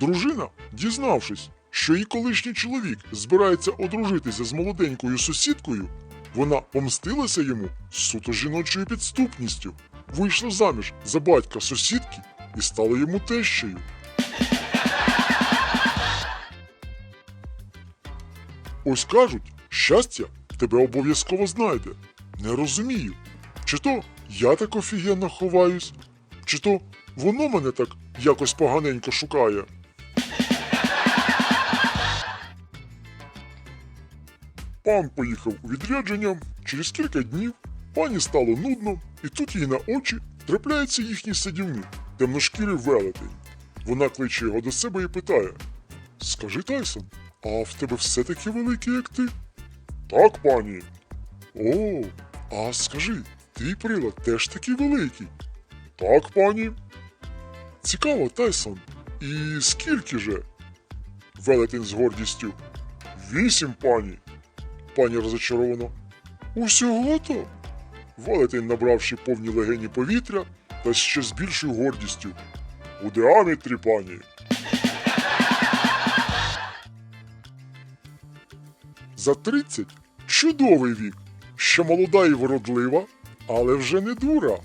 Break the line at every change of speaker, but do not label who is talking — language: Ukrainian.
Дружина, дізнавшись, що її колишній чоловік збирається одружитися з молоденькою сусідкою, вона помстилася йому суто жіночою підступністю, вийшла заміж за батька сусідки і стала йому тещею. Ось кажуть, щастя тебе обов'язково знайде. Не розумію, чи то я так офігенно ховаюсь, чи то воно мене так якось поганенько шукає. Пан поїхав у відрядження. Через кілька днів пані стало нудно, і тут їй на очі трапляється їхній садівник, темношкірий велетень. Вона кличе його до себе і питає: Скажи, Тайсон, а в тебе все таке велике, як ти? Так, пані. О, а скажи, твій прилад теж такий великий? Так, пані. Цікаво, Тайсон. І скільки же? Велетень з гордістю. Вісім, пані. Пані розочаровано. Усього то? Велетень, набравши повні легені повітря, та ще з більшою гордістю. У діаметрі, пані. За 30 чудовий вік, ще молода і вродлива, але вже не дура.